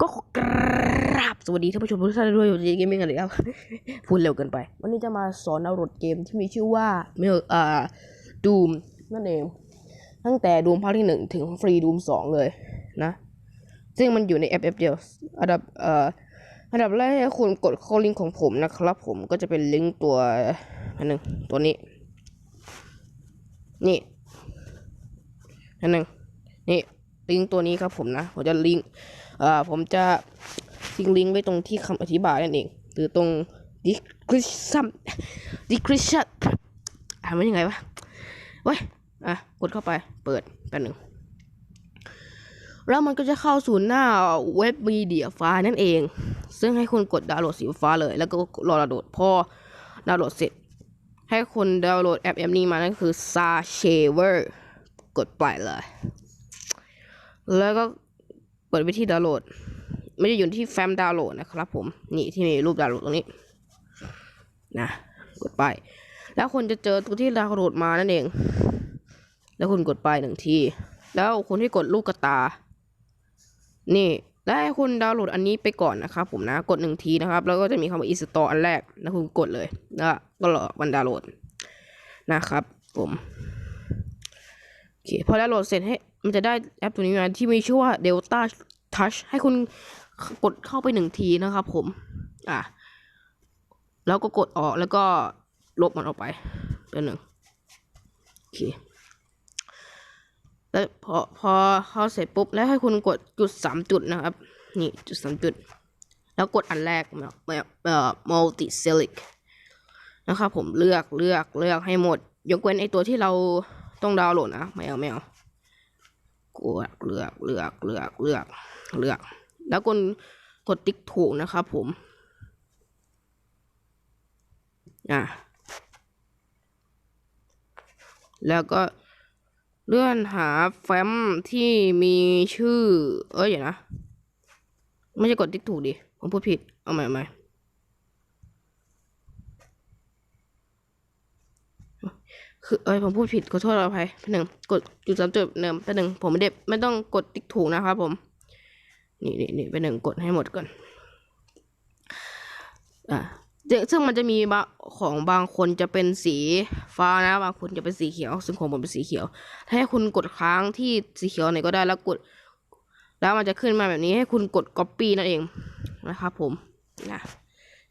ก็กราบสวัสดีท่านผู้ชมทุกท่านด้วยอยู่ในเกมมิ่งกันเลยครับพูดเร็วเกินไป วันนี้จะมาสอนดาวน์โหลดเกมที่มีชื่อว่าเมลอ่าดูมนั่นเอง ตั้งแต่ดูมภาคที่หนึ่งถึงฟรีดูมสองเลยนะ ซึ่งมันอยู่ในแอปแอปเดียวอันดับเอ่ออันดับแรกให้คุณกดเข้าลิงก์ของผมนะครับ ผมก็จะเป็นลิงก์ตัวอันหนึ่งตัวนี้ นี่อันหนึ่งนี่ ลิงก์ตัวนี้ครับผมนะ ผมจะลิงก์เอ่อผมจะทิ้งลิงก์ไว้ตรงที่คำอธิบายนั่นเอง หรือตรง description description อ่านว่ายังไงวะเว้ยอะกดเข้าไปเปิดแป๊บหนึ่งแล้วมันก็จะเข้าสู่หน้าเว็บมีเดียฟล์นั่นเอง ซึ่งให้คุณกดดาวน์โหลดสีฟ้าเลย แล้วก็รอดาวน์โหลดพอดาวน์โหลดเสร็จ ให้คุณดาวน์โหลดแอปแอปนี้มานั่นคือ s a s h a v e r กดไปเลย แล้วก็เปิดไปที่ดาวน์โหลด ไม่ได้อยู่ที่แฟ้มดาวน์โหลดนะครับผมนี่ที่มีรูปดาวน์โหลดตรงนี้นะกดไป แล้วคุณจะเจอตัวที่ดาวน์โหลดมานั่นเอง แล้วคุณกดไปหนึ่งที แล้วคุณให้กดลูกกระตา นี่และให้คุณดาวน์โหลดอันนี้ไปก่อนนะครับผมนะกดหนึ่งทีนะครับ แล้วก็จะมีคำว่า install อันแรกแล้วคุณกดเลยแล้วก็รอมันดาวน์โหลดนะครับผม คพอดาวโหลดเสร็จให้มันจะได้แอปตัวนี้มาที่มีชื่อว่า Delta Touch ให้คุณกดเข้าไปหนึ่งทีนะครับผม อะ แล้วก็กดออกแล้วก็ลบมันออกไปเป็นหนึ่งโอเคแล้วพอพอเข้าเสร็จปุ๊บแล้วให้คุณกดจุดสามจุดนะครับ นี่จุดสามจุด แล้วกดอันแรกแบบแบบเอ่อ multi select นะครับผมเลือกเลือกเลือกให้หมด ยกเว้นไอตัวที่เรา ต้องดาวน์โหลดนะไม่เอาไม่เอากดเลือกเลือกเลือกเลือกเลือก แล้วกดกดติ๊กถูกนะครับผมอะแล้วก็เลื่อนหาแฟ้มที่มีชื่อ เอ้ยอย่านะ ไม่ใช่กดติ๊กถูกดิ ผมพูดผิด เอาใหม่ใหม่ คือเอ้ยผมพูดผิดขอโทษอภัยแป๊บหนึ่งกดจุดสามจุดเดิมแป๊บหนึ่งผมไม่ได้ไม่ต้องกดติ๊กถูกนะครับผม นี่นี่นี่แป๊บหนึ่งกดให้หมดก่อน อะซึ่งมันจะมีบของบางคนจะเป็นสีฟ้านะ บางคนจะเป็นสีเขียว ซึ่งของผมเป็นสีเขียว ถ้าให้คุณกดค้างที่สีเขียวไหนก็ได้แล้วกด แล้วมันจะขึ้นมาแบบนี้ให้คุณกด copy นั่นเองนะครับผมนะ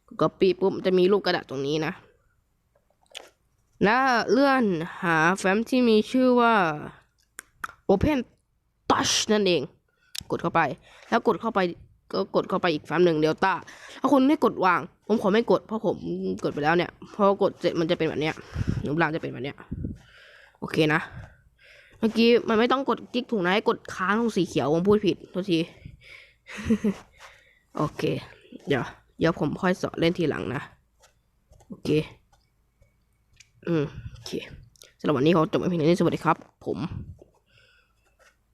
กด copy ปุ๊บจะมีรูปกระดาษตรงนี้นะ แล้วเลื่อนหาแฟ้มที่มีชื่อว่า open touch นั่นเอง กดเข้าไป แล้วกดเข้าไปก็กดเข้าไปอีกแฟ้มหนึ่งเดลต้าถ้าคุณไม่กดวาง ผมขอไม่กดเพราะผมกดไปแล้วเนี่ยพอกดเสร็จมันจะเป็นแบบเนี้ยรูปร่างจะเป็นแบบเนี้ยโอเคนะ เมื่อกี้มันไม่ต้องกดกิ๊กถูกนะให้กดค้างตรงสีเขียวผมพูดผิดโทษทีโอเค เดี๋ยวเดี๋ยวผมค่อยสอนเล่นทีหลังนะ โอเค อืมโอเคสำหรับวันนี้เขาจบไปเพียงเท่านี้สวัสดีครับ ผม